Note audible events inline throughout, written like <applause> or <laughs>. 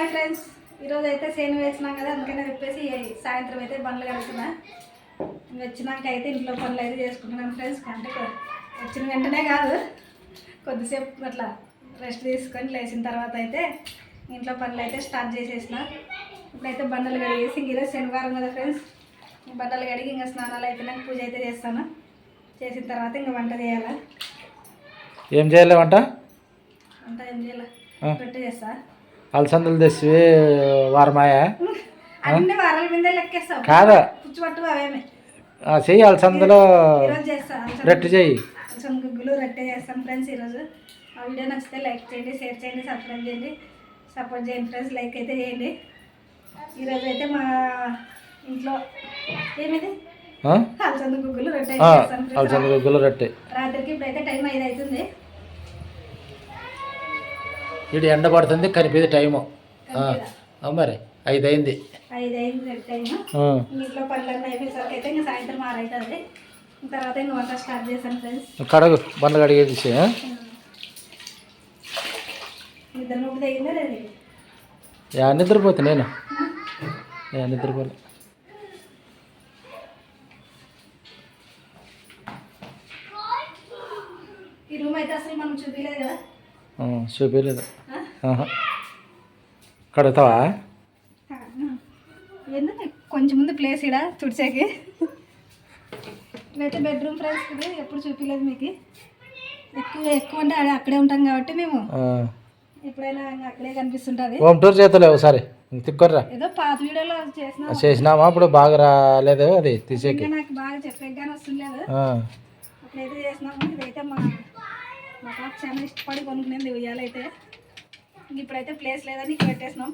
Hi friends. ఈరోజు అయితే సేను వేసినాం కదా అందుకనే చెప్పేసి సాయంత్రం అయితే బండ్లు కడుగుతున్నా. వచ్చినాక అయితే ఇంట్లో పనులు అయితే చేసుకుంటున్నాం ఫ్రెండ్స్. అంటే వచ్చిన వెంటనే కాదు. కొద్దిసేపు అట్లా రెస్ట్ తీసుకొని లేచిన తర్వాత అయితే ఇంట్లో పనులు అయితే స్టార్ట్ చేసేసిన. ఇప్పుడైతే బండలు కడిగేసి ఇంక ఈరోజు శనివారం కదా ఫ్రెండ్స్. బండలు కడిగి ఇంకా స్నానాలు అయిపోయినాక పూజ అయితే చేస్తాను. చేసిన తర్వాత ఇంకా వంట చేయాలా. ఏం చేయలేమంట వంట? ఏం చేయాలి. రొట్టె చేస్తా. అలసందలు తెచ్చి వారమాయ? కాదు? చెయ్యి అలసందలు రొట్టె చెయ్యి. గుగ్గులు రొట్టె చేస్తాం ఫ్రెండ్స్ ఈరోజు ఆ వీడియో నచ్చితే లైక్ చేయండి షేర్ చేయండి సబ్స్క్రైబ్ చేయండి. సపోర్ట్ చేయండి ఫ్రెండ్స్ లైక్ అయితే చేయండి. ఈరోజు అయితే మా ఇంట్లో ఏమిది? అలసంద గుగ్గులు రొట్టె. అలసంద గుగ్గులు రొట్టె. రాత్రికి ఇప్పుడైతే టైం ఐదు అవుతుంది ఇటు ఎండ పడుతుంది కనిపిది టైము. మరి ఐదు అయింది ఐదు అయింది టైం ఆ, ఇంట్లో పనులన్నీ అయిపోయేసరికి అయితే ఇంకా సాయంత్రం ఆరు అవుతుంది తర్వాత ఇంకా వంట స్టార్ట్ చేశాను ఫ్రెండ్స్. కడగు బండ్లు కడిగేసి ఆ? ఇద్దరు నొప్పి తగ్గిందా లేదు యా నిద్రపోతే నేను. యా నిద్రపోలే. ఈ రూమ్ అయితే అసలు మనం చూపించలేదు కదా? చూపించలేదు. కడుగుతావా? ఎందుకు? కొంచెం ముందు ప్లేస్ ఇడా తుడిచాకి. ఇదైతే బెడ్రూమ్ ఫ్రెండ్స్ ఇది ఎప్పుడు చూపించలేదు మీకు. ఎక్కువ ఎక్కువ అంటే అక్కడే ఉంటాం కాబట్టి మేము. ఎప్పుడైనా అక్కడే కనిపిస్తుంటుంది. హోమ్ టూర్ చేతలే ఒకసారి. తిక్కొర్రా. ఏదో పాత వీడియోలో చేసిన చేసినామా? అప్పుడు బాగా రాలేదు అది తీసేకి. నాకు బాగా వస్తుండలేదు. అప్పుడైతే చేసినాము. ఇదైతే మా మా పాప చాలా ఇష్టపడి కొనుక్కునేది ఉయ్యాలైతే. ఇప్పుడైతే ప్లేస్ లేదని ఇక్కడ పెట్టేసినాం.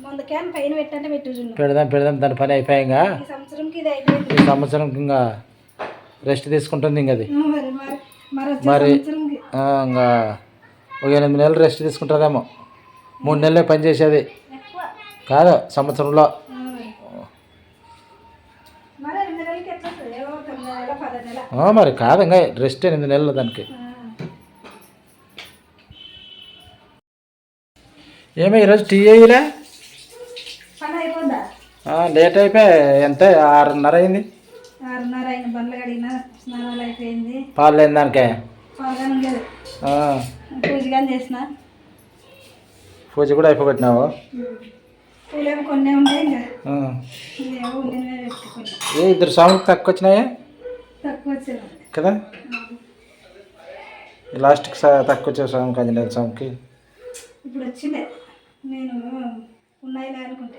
ముందు క్యాన్ పైన పెట్టంటే పెట్టు పెడదాం పెడదాం దాని పని అయిపోయాక ఈ సంవత్సరంకి ఇది అయిపోయింది. ఈ సంవత్సరం ఇంకా రెస్ట్ తీసుకుంటుంది ఇంక అది. మరి ఇంకా ఒక ఎనిమిది నెలలు రెస్ట్ తీసుకుంటుందేమో మూడు నెలలే పని చేసేది. కాదు సంవత్సరంలో ఆ, మరి. మరి ఎనిమిది నెలలకి ఎట్లా వస్తుంది? ఏవో తొమ్మిది నెల పది నెల ఆ, మరి కాదు ఇంకా రెస్ట్ ఎనిమిది నెలలు దానికి. ఏమో ఈరోజు టీ అయిపోద్దా? లేట్ అయిపోయి ఎంత? ఆరున్నర అయింది. పాలు లేని దానికే. పూజ కూడా అయిపోగొట్టినావు? పెట్టుకుని ఏ ఇద్దరు సాంగ్కి తక్కువ వచ్చినాయా? కదా? లాస్ట్కి తక్కువ వచ్చే సాంగ్ అంజనేయ సాంగ్కి? ఇప్పుడు వచ్చిందే నేను ఉన్నాయిలే అనుకుంటే.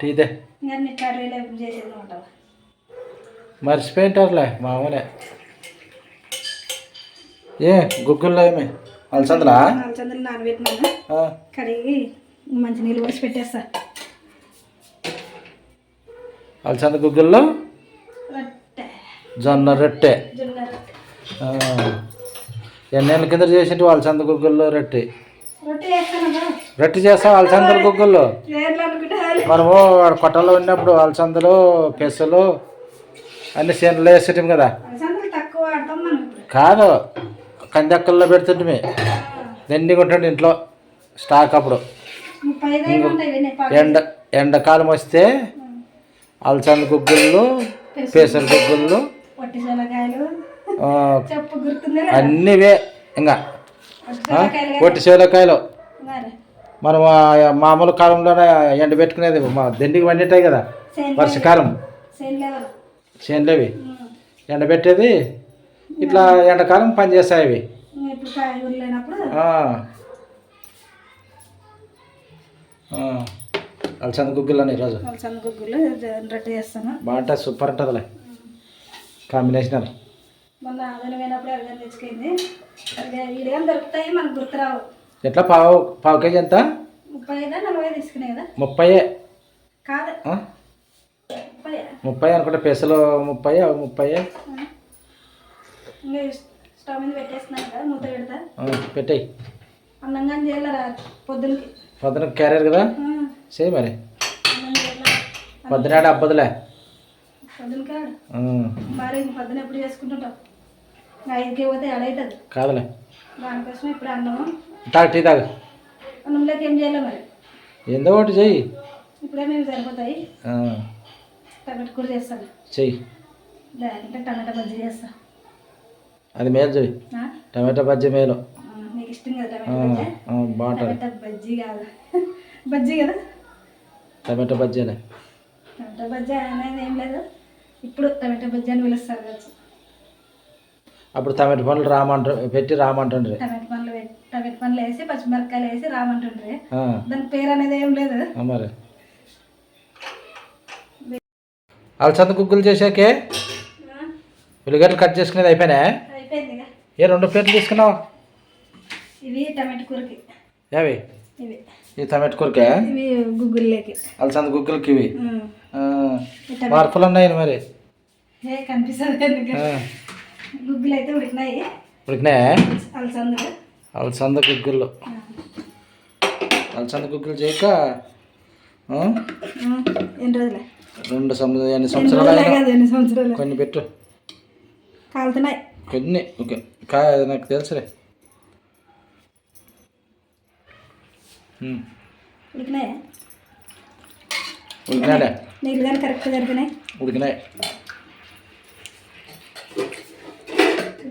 టీదే మర్చిపోయింటారులే మామూలే. ఏ గుగ్గుల్లో ఏమి? అలసందలా నాలుగు చందలు నానబెట్టినాను కడిగి మంచి నీళ్ళు పోసి పెట్టేస్తా. అలసంద గుగ్గుల్లో? జొన్న రొట్టె. ఎన్నేళ్ళ కింద చేసింటి అలసంద గుగ్గుల్లో రొట్టె? రొట్టె చేస్తాం అలసంద గుగ్గుల్లో? పేర్లు అనుకుంటే మనము ఆడ కొట్టలో ఉన్నప్పుడు అలసందలు పెసలు అన్ని చేనులో వేసేటం కదా? చందలు కాదు కందెక్కల్లో పెడుతుంటే దండిగా ఉంటుంది ఇంట్లో స్టాక్ అప్పుడు. ఎండ ఎండాకాలం వస్తే అలసంద గుగ్గుళ్ళు పెసర గుగ్గుళ్ళు పొట్టి జొన్నకాయలు ఆ, చెప్పు గుర్తుందే అన్నీవే ఇంకా పొట్టి మరి? మనం మామూలు కాలంలోనే ఎండ పెట్టుకునేది మా దండికి వండిటాయి కదా వర్షకాలం. చేనులేవి ఎండబెట్టేది ఇట్లా ఎండాకాలం పని చేస్తాయి అవి ఇప్పుడు కాయగూరలు లేనప్పుడు? ఆ. ఆ. అలసంద ఈరోజు. అలసంద గుగ్గులు రొట్టె చేస్తాను. బాగుంటుంది సూపర్ ఉంటుందిలే. కాంబినేషన్ మొన్న ఆదాయం పోయినప్పుడు అడిగాను తెచ్చుకుంది. ఇడిగా దొరుకుతాయి మనకు గుర్తురావు ఎట్లా? పావు పావు కేజీ ఎంత? ముప్పై ఐదా నలభై తీసుకునే కదా? ముప్పై కాదు. ముప్పై అనుకుంటే పెసలు ముప్పై అవి ముప్పై స్టవ్ మీద పెట్టేస్తున్నాను కదా మూత పెడతా. పెట్టాయి. అన్నం కానీ చేయాలి పొద్దునకి పొద్దున క్యారియర్ కదా? చేయి మరి. పొద్దునాడు అబ్బదులే. మరి ఇంక పొద్దున ఎప్పుడు చేసుకుంటుంటాం ఐదుకి పోతే కాదులే. దానికోసం ఇప్పుడు అన్నము. తాగు టీ తాగు. అన్నంలోకి ఏం చేయాలి మరి? ఏందో ఒకటి చెయ్యి. ఇప్పుడే మేము సరిపోతాయి. టమాటా కూర చేస్తాను. చెయ్యి. టమాటా బజ్జీ చేస్తా. అది మేలు చెయ్యి? టమాటా బజ్జీ మేలు. నీకు ఇష్టం కదా బాగుంటుంది. టమాటా బజ్జీ కాదు. బజ్జీ కదా? టమాటా బజ్జీ అనేది ఏం లేదు. ఇప్పుడు టమాటా బజ్జీ అని పిలుస్తారు కావచ్చు. అప్పుడు టమాటా పండ్లు రామంటారు పెట్టి రామంటుండ్రి. టమాటా పండ్లు టమాటా పండ్లు వేసి పచ్చిమిరపకాయలు వేసి రామంటుండ్రి. దాని పేరు అనేది ఏం లేదు. మరి. అలసంద గుగ్గులు చేసాకే? ఉల్లిగడ్డలు కట్ చేసుకునేది అయిపోయినా ఏ రెండు ప్లేట్లు తీసుకున్నావా? ఇవి టమాటా కూరకి. ఏవి? ఇవి. ఈ టమాటా కూరకే? ఇవి గుగ్గుల్లోకి. అలసంద గుగ్గులకి ఇవి? మార్పులు ఉన్నాయి మరి? ఏ కనిపిస్తుంది గుగ్గులు అయితే ఉడికినాయి. ఉడికినా అలసందులు అలసంద గుగ్గులు. అలసంద గుగ్గులు చేయక ఎన్ని రోజులే? రెండు సంవత్సరాలు ఎన్ని సంవత్సరాలు కొన్ని పెట్టు. కాలుతున్నాయి. కొన్ని ఓకే. కా నాకు తెలుసులే. ఉడికినాయా? ఉడికినాలే నీళ్ళు కానీ కరెక్ట్గా జరిగినాయి ఉడికినాయి.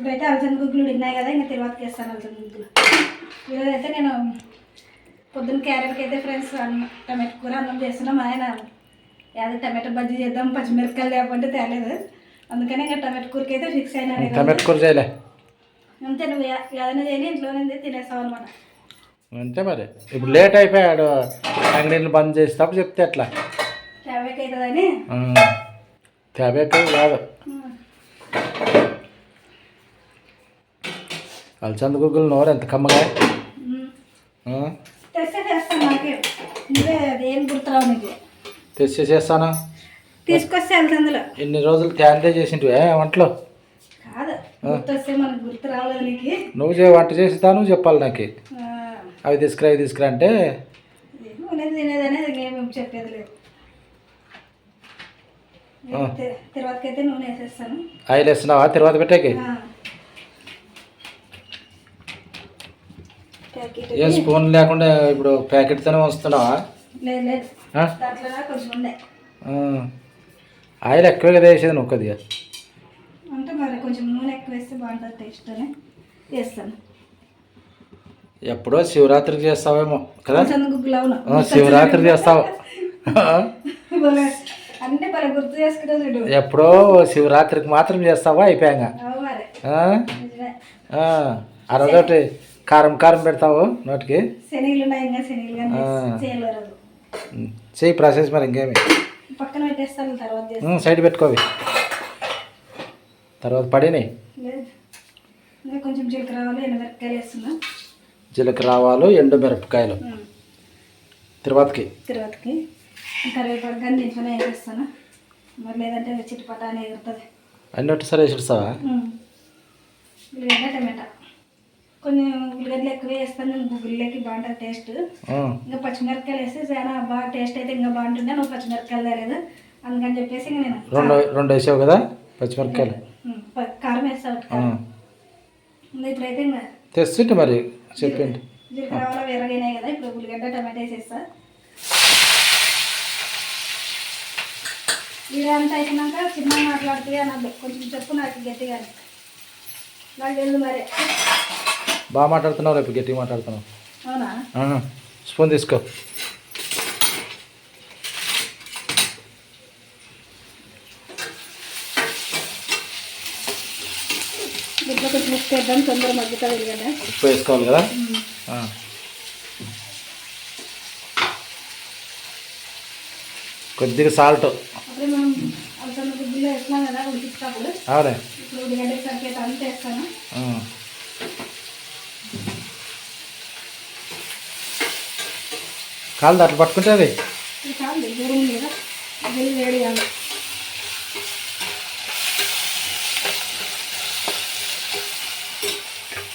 ఇప్పుడైతే అలసంద గుగ్గులు ఉడికినాయి కదా ఇంకా తిరువాతకి వేస్తాను అలసంద గుగ్గులు. ఈరోజు అయితే నేను పొద్దున్న క్యారెట్కి అయితే ఫ్రెండ్స్ అన్నం టమాటో కూర అన్నం చేస్తున్నాం. ఆయన యాదో టమాటో బజ్జీ చేద్దాం పచ్చిమిరపకాయలు లేకపోతే తేలేదు. అందుకని ఇంకా టమాటో కూరకి అయితే ఫిక్స్ అయినా. టమాటా కూర చేయలే. అంతే నువ్వు ఏదైనా చేయని ఇంట్లోనే తినేస్తావు అనమాట అంతే మరి. ఇప్పుడు లేట్ అయిపోయాడు. అంగడీలు బంద్ చేసేటప్పుడు చెప్తే ఎట్లా? ట్రాఫిక్ అవుతుందని? ట్యాబ్లెట్ కాదు. అలసంద గుగ్గులు నోరు ఎంత కమ్మగా? చేస్తాను తెచ్చి చేస్తానా? తీసుకొస్తే అలసందులో ఇన్ని రోజులు త్యాందే చేసింటివే వంటలు? నువ్వు చే వంట చేసిదా నువ్వు చెప్పాలి నాకు. అవి తీసుకురా ఇవి తీసుకురా అంటే ఆయిల్ వేస్తున్నావా? తర్వాత పెట్టేకి ఆ. ప్యాకెట్ ఏం స్పూన్ లేకుండా ఇప్పుడు ప్యాకెట్తోనే వస్తున్నావా. ఆయిల్ ఎక్కువ కదా వేసేది నువ్వు కొద్దిగా? అంటే మరి కొంచెం నూనె ఎక్కువ వేస్తే బాగుంటుంది టేస్ట్ అని వేస్తాను. ఎప్పుడో శివరాత్రికి చేస్తావేమో కదా? శివరాత్రి చేస్తావు. <laughs> ఎప్పుడో శివరాత్రికి మాత్రం చేస్తావా అయిపోయాక? అవు కారం కారం పెడతావు నోటికి. చెయ్యి ప్రాసెస్ మరి ఇంకేమి? పక్కన పెట్టేస్తాను తర్వాత సైడ్ పెట్టుకోవి. తర్వాత పడినాయి లేదు. కొంచెం జీలకర్ర ఆవాలు ఎండు మిరపకాయలు. తర్వాతకి? తర్వాతకి. కరివేపాకు కానీ దీంట్లోనే వేసేస్తాను. మరి లేదంటే చిట్టుపట అని ఎగురుతుంది. అన్ని ఒకటిసారి వేసిస్తావా? ఉల్లిగడ్డ టమాటా. కొన్ని ఉల్లిగడ్డలు ఎక్కువ వేస్తాను. నేను గుగ్గుల్లోకి బాగుంటుంది టేస్ట్ ఇంకా పచ్చిమిరపకాయలు వేస్తే చాలా బాగా టేస్ట్ అయితే ఇంకా బాగుంటుండే నువ్వు పచ్చిమిరపకాయలు తేలేదు అందుకని చెప్పేసి ఇంక నేను రెండు రెండు వేసావు కదా పచ్చిమిరపకాయలు? కారం వేస్తా ఒకటి ఆ. కారం ఇంకా ఇప్పుడైతే ఇంకా తెస్తుంటే మరి చెప్పింది జీలకర్ర వేరగైనాయి కదా ఇప్పుడు ఉల్లిగడ్డ టమాటా వేసేస్తా. అంతా అయిపోయినాక చిన్నగా మాట్లాడుతుంది అనద్దు కొంచెం చెప్పు నాకు గట్టిగా. నాకు తెలుసు మరి. బాగా మాట్లాడుతున్నావు రేపు గట్టిగా మాట్లాడుతున్నావు. స్పూన్ తీసుకో. ఉప్పు వేసుకోవాలి కదా. కొద్దిగా సాల్ట్. అవునే ఇప్పుడు ఉల్లిగడ్డ సరిపోతే అంత వేస్తాను ఆ. కాలు అట్లా పట్టుకుంటే అది?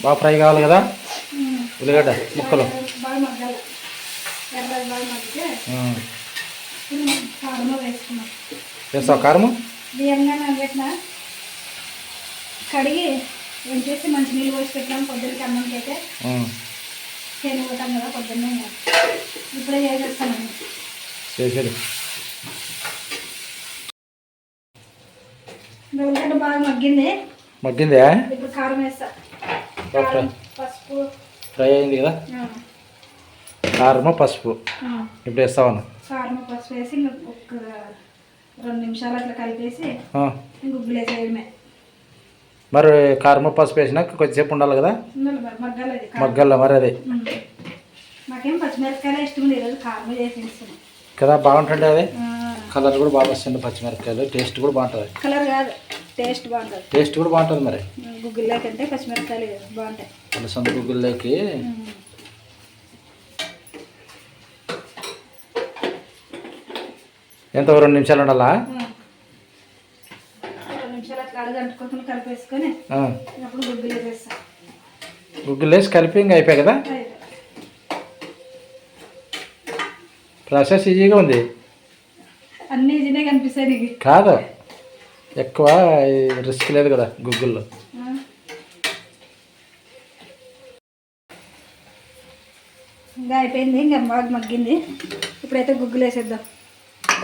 బాగా ఫ్రై కావాలి కదా. ఉల్లిగడ్డ ముక్కలు. వేస్తావు కారము? కడిగి ఏం చేసి మంచి నీళ్ళు పోసి పెట్టినాం పొద్దున్నకి అన్నంకి అయితే ఉమ్. చేను పోతాం కదా పొద్దున్నే ఇప్పుడే చేసేస్తాను. చేసేది ఉల్లిగడ్డ బాగా మగ్గింది. మగ్గిందే? ఇప్పుడు కారం వేస్తా. పసుపు. ఫ్రై అయింది కదా? కారము పసుపు? ఇప్పుడు వేస్తావను కారం పసుపు వేసి ఒక రెండు నిమిషాలు అట్లా కలిపేసి. గుగ్గులు వేసేయడమే మరి కారము పసుపు వేసినాక కొద్దిసేపు ఉండాలి కదా? కారం. మగ్గల్ల మరి అది. కారం కదా బాగుంటుండే అది? కలర్ కూడా బాగా వస్తుంది పచ్చిమిరపకాయలు టేస్ట్ కూడా బాగుంటుంది. కలర్ కాదు టేస్ట్ బాగుంటుంది. టేస్ట్ కూడా బాగుంటుంది మరి. గుగ్గుల్లో కంటే పచ్చిమిరపకాయలు బాగుంటాయి. అలసంద గుగ్గుల్లోకి. ఎంత రెండు నిమిషాలు ఉండాలా? అడుగంటుకొని కలిపేసుకొని. అప్పుడు గుగ్గులు గుగ్గులు వేసి కలిపి ఇంకా అయిపోయాయి కదా? ప్రాసెస్ ఈజీగా ఉంది. అన్నీ ఈజీనే కనిపిస్తాయి కాదు. ఎక్కువ రిస్క్ లేదు కదా గుగ్గుల్లో. ఇంకా అయిపోయింది ఇంకా బాగా మగ్గింది. ఇప్పుడైతే గుగ్గులు వేసేద్దాం.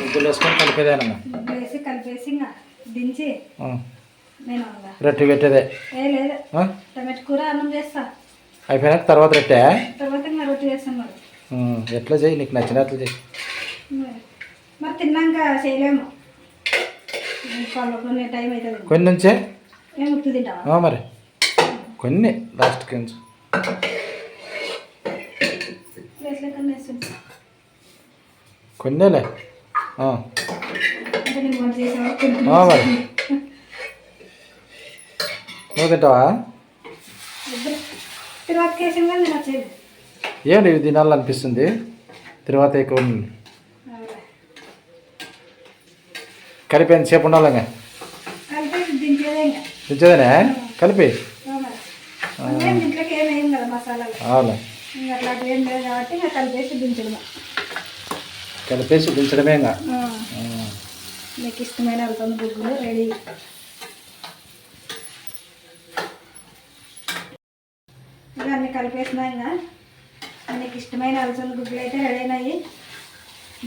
గుగ్గులు వేసుకొని కలిపేదేనమ్మా. గుగ్గులు వేసి కలిపేసి ఇంకా దించి రొట్టె పెట్టేదే. కూర అన్నం చేస్తా. అయిపోయినాక తర్వాత రొట్టె? ఎట్లా చేయి? నీకు నచ్చినట్లు చేయి. మరి. తిన్నాక చేయలేము. కొన్ని నుంచే? మరి. కొన్ని. లాస్ట్ కొంచెం కొన్నేలే. మరి. నువ్వు తింటావా? ఏమి ఇవి తినాలనిపిస్తుంది? తర్వాత ఎక్కువ. కలిపి ఎంతసేపు ఉండాలి ఇంకా. కలిపి? దించేదే ఇంకా తెచ్చేదేనే కలిపి ఆ. మరి. అంటే ఇంట్లోకి ఏం వేయం కదా మసాలాలు అవులే ఇంకా అట్లాంటివి ఏం లేదు కాబట్టి ఇంకా కలిపేసి దించడమే కలిపేసి దించడమే ఇంకా ఆ. ఆ. మీకు ఇష్టమైన వెళ్తుంది గుగ్గులు రెడీ ఇంకా అన్ని కలిపేసినా ఇంకా నీకు ఇష్టమైన అలసంద గుగ్గులు అయితే రెడీ అయినాయి.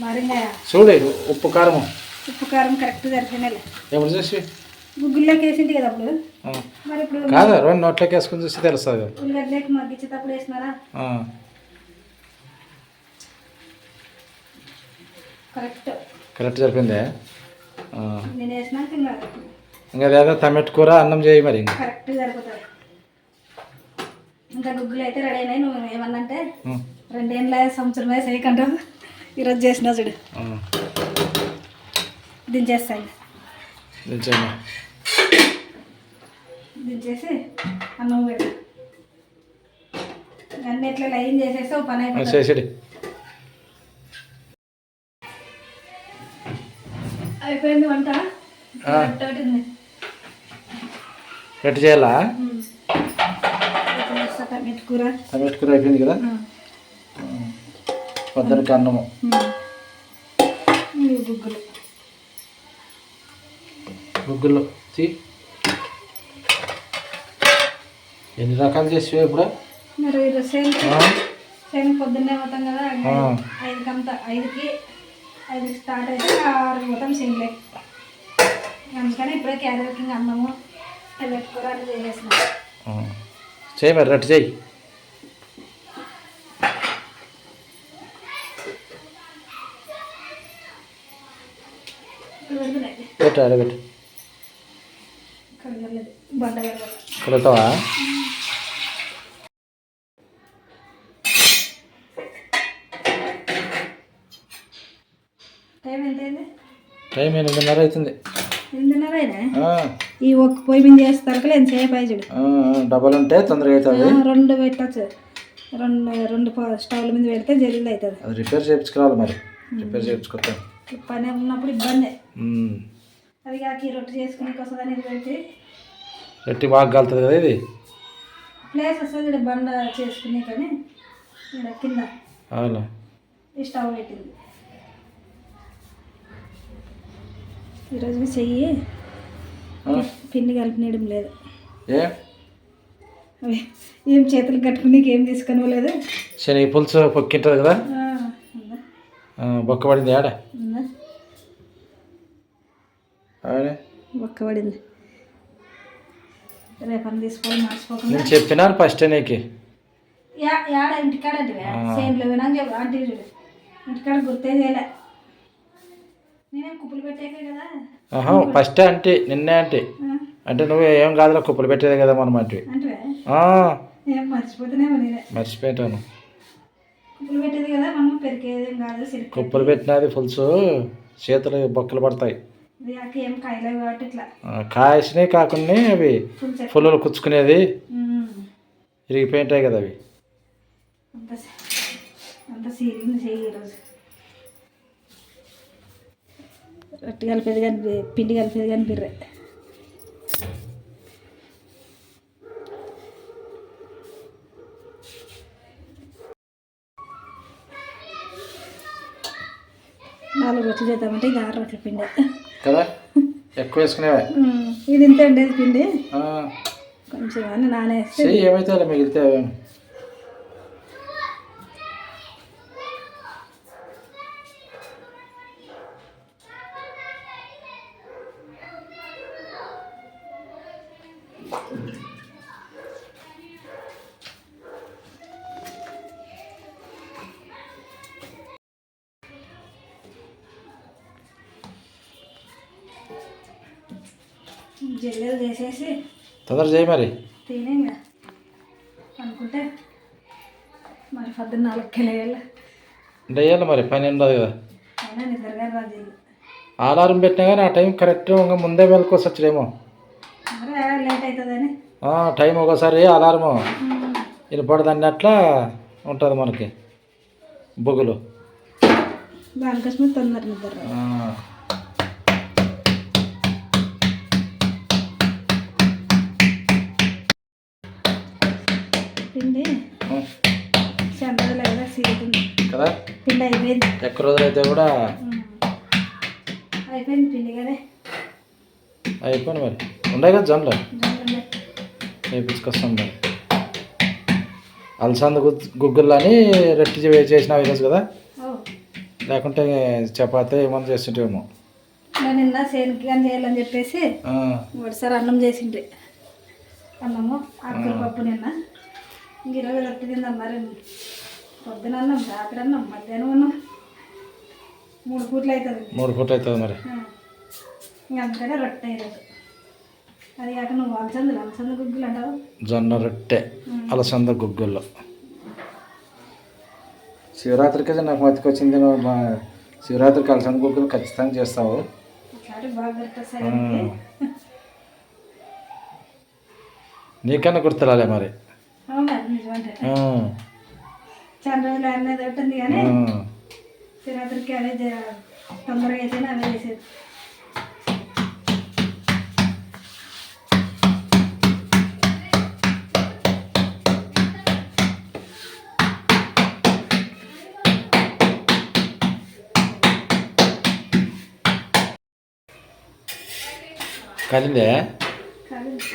మరి ఇంకా చూడు ఉప్పు కారము. ఉప్పు కారం కరెక్ట్ సరిపోయినాయి ఎప్పుడు చూసి? గుగ్గుల్లోకి వేసింది కదా అప్పుడు. మరి ఇప్పుడు కాదు రెండు నోట్లోకి వేసుకుని చూసి తెలుస్తుంది ఉల్లిగడ్డలోకి మగ్గించేటప్పుడు వేసినారా. కరెక్ట్ కరెక్ట్ సరిపోయిందే. నేను వేసినాక ఇంకా ఇంకా అదేదో టమాటో కూర అన్నం చేయి మరి. కరెక్ట్ సరిపోతుంది ఇంకా గుగ్గులు అయితే రెడీ అయినాయి. నువ్వు ఏమన్నంటే. రెండేళ్ళ సంవత్సరం వేసి వేయకంటావు ఈరోజు చేసిన చూడు. దించేయమ్మా. దించేసి అన్నం పెట్టు అన్నీ ఇట్లా లైన్ చేసేస్తే ఓ పని చేసేది అయిపోయింది వంట? ఎట్టు చేయాలా? టమాటా కూర. టమాటో కూర అయిపోయింది కదా. పొద్దునకి అన్నము. గుగ్గులు. ముగ్గులు తీ ఎన్ని రకాలు చేసావు ఇప్పుడు? మరి సేమ్? సేమ్ పొద్దున్నే పోతాం కదా. ఐదుకి అంతా ఐదుకి ఐదుకి స్టార్ట్ అయితే ఆరు పోతాం సేమ్లే అందుకని ఇప్పుడే అన్నము టమాటా కూర అన్నీ చేసేసినాం. ఆ. చేయి మరి రట్టు చేయి ఇప్పుడు పెడుతున్నాయి పెట్టు కడగలేదు కలుగుతావా టైం ఎనిమిదిన్నర అవుతుంది. ఈ ఒక్క పొయ్యి మీద చేస్తారు ఎంతసేపు చూడు? డబల్ ఉంటే తొందరగా అవుతుంది రెండు పెట్టచ్చు. రెండు రెండు స్టవ్ల మీద పెడితే జల్లు అవుతుంది. అది రిపేర్ చేయించుకోవాలి మరి. రిపేర్ చేయించుకొస్తాం పని ఉన్నప్పుడు ఇబ్బంది. అది కాక రొట్టె చేసుకునేకి వస్తుందని ఇది పెట్టి రొట్టి బాగా కలుతుంది కదా ఇది? ప్లేస్ వస్తుంది ఇక్కడ బండ చేసుకునే కానీ ఇక్కడ కింద. అవును? ఈ స్టవ్ పెట్టింది. ఈరోజు చెయ్యి పిండి కలిపినేయడం లేదు. ఏ? అవి ఏం చేతులు కట్టుకుని ఏం తీసుకొని పోలేదు శనగ పులుసు పొక్కింటుంది కదా? ఆ, ఉందా? ఆ, బొక్క పడింది ఆడ ఉందా? ఆడే. ఒక్క పడింది రేపని తీసుకోవాలి మర్చిపోకుండా నేను చెప్పినాను ఫస్ట్ నీకు. యాడ ఇంటికాడ వినా చెప్పు. అంటే చూడు. ఇంటికాడ గుర్తే చేయలే. నేనేం కుప్పలు పెట్టాక కదా? ఆహా ఫస్ట్ అంటే నిన్నే అంటే అంటే నువ్వు ఏం కాదురా కుప్పలు పెట్టేది కదా మనం అంటే మర్చిపోయాను కుప్పలు పెట్టేది కదా మనం పెరికేది కాదు సిరికి కుప్పలు పెట్టినది పులుసు చేతులు బొక్కలు పడతాయి. కాసినవి కాకుండా అవి పుల్లలు కుచ్చుకునేది. ఇరిగిపోయింటాయి కదా అవి. రొట్టె కలిపేది కానీ పిండి కలిపేది కానీ బిర్రే. నాలుగు రొట్టెలు చేద్దామంటే ఇది ఆరు రొట్టెల పిండి. కదా? ఎక్కువ వేసుకునేవా? ఇది ఇంత ఉండేది పిండి? ఆ, కొంచెం అని చెయ్యి ఏమైతే మిగిలితే తొందర చేయి మరి? అనుకుంటే మరి పొద్దున్న అంటే వేయాలి మరి పని ఉండదు కదా. అయినా నిద్రగా రాజు అలారం పెట్టినా కానీ ఆ టైం కరెక్ట్ ఇంకా ముందే వెళ్ళుకోవచ్చు వచ్చేమో లేట్ అవుతుందని టైం ఒకసారి అలారము. వినపడదు అన్నట్లా ఉంటుంది మనకి. బొగులు దానికోసమే తొందర నిద్ర పిండి చంద్రలు లేదా సీరుతుంది కదా? పిండి అయిపోయింది. ఎక్కువ రోజులైతే కూడా. అయిపోయింది పిండి కదా? అయిపోయింది మరి. ఉండే కదా జొన్నలు. వేపించుకొస్తాం మరి. అలసంద గుగ్- గుగ్గులు అని రెట్టి చేసిన ఈరోజు కదా? లేకుంటే చపాతీ ఏమన్నా చేస్తుంటేమో. నేను నిన్న సేనికి కానీ చేయాలని చెప్పేసి ఆ, ఒకటిసారి అన్నం చేసిండ్రి. అన్నము ఆకుల పప్పు నిన్న. ఇంక ఈరోజు రొట్టె తిందాం మరి. పొద్దున అన్నం రాత్రి అన్నం మధ్యాహ్నం అన్నం. మూడు పూట్లు అవుతుంది మూడు పూట అవుతుంది మరి. ఇంక అందుకనే రొట్టె ఈరోజు. అది కాక నువ్వు అలసందులు అలసంద గుగ్గులు అంటావు? జొన్న రొట్టె అలసంద గుగ్గుల్లో శివరాత్రికి నాకు మతికొచ్చింది మా శివరాత్రికి అలసంద గుగ్గులు ఖచ్చితంగా చేస్తావు. నీకన్నా గుర్తురాలే మరి. చాలా రోజులు అనేది ఉంటుంది కానీ ఆ. శివరాత్రికి అవే చే- తొందరగా అయితే అవే చేసేది కలిందే కానీ ఇంక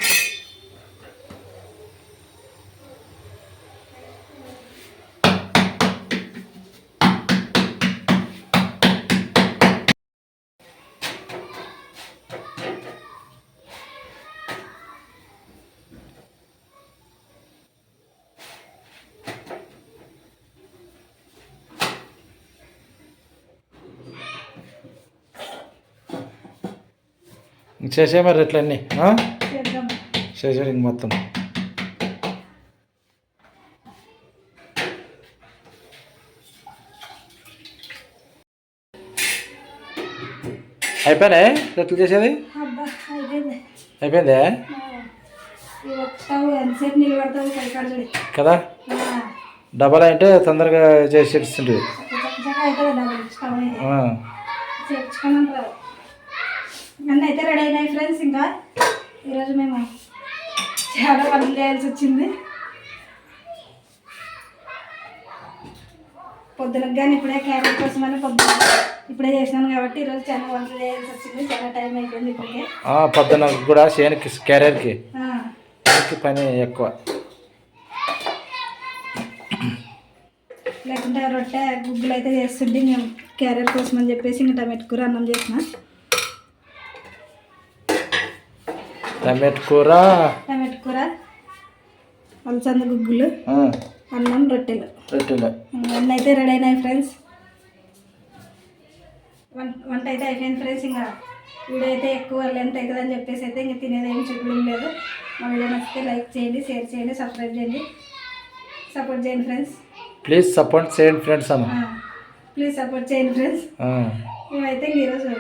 చేసే మరి? చేద్దాం. చేసేది ఇంక మొత్తం. అయిపోయినాయి? ఎట్లా చేసేది? అయిపోయింది. కదా? డబల్ అంటే తొందరగా చేసి ఇస్తుంటుంది అన్నీ అయితే రెడీ అయినాయి ఫ్రెండ్స్ ఇంకా. ఈరోజు మేము చాలా పనులు చేయాల్సి వచ్చింది. పొద్దున కానీ ఇప్పుడే క్యారెట్ కోసమని పొద్దున ఇప్పుడే చేసినాను కాబట్టి ఈరోజు చాలా వంటలు చేయాల్సి వచ్చింది. చాలా టైం అయిపోయింది ఇప్పటికే. పొద్దున కూడా శేనికి క్యారెట్కి. పని ఎక్కువ. లేకుంటే రొట్టె గుగ్గులు అయితే చేస్తుంటే మేము క్యారెట్ కోసం అని చెప్పేసి ఇంకా టమాటో కూర అన్నం చేసిన. టమాటో కూర. టమాటో కూర అలసంద గుగ్గులు అన్నం రొట్టెలు. రొట్టెలు. వంట అయితే రెడీ అయినాయి ఫ్రెండ్స్ వంట అయితే అయిపోయింది ఫ్రెండ్స్ ఇంకా వీడియో అయితే ఎక్కువ లెంత్ అవుతుంది అని చెప్పేసి అయితే ఇంకా తినేది ఏం చెప్పడం లేదు. మా వీడియో నచ్చితే లైక్ చేయండి షేర్ చేయండి సబ్స్క్రైబ్ చేయండి. సపోర్ట్ చేయండి ఫ్రెండ్స్ ప్లీజ్ సపోర్ట్ చేయండి ఫ్రెండ్స్ అన్న ప్లీజ్ సపోర్ట్ చేయండి ఫ్రెండ్స్. మేమైతే ఇంక ఈరోజు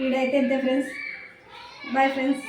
వీడియో అయితే ఇంతే ఫ్రెండ్స్ బాయ్ ఫ్రెండ్స్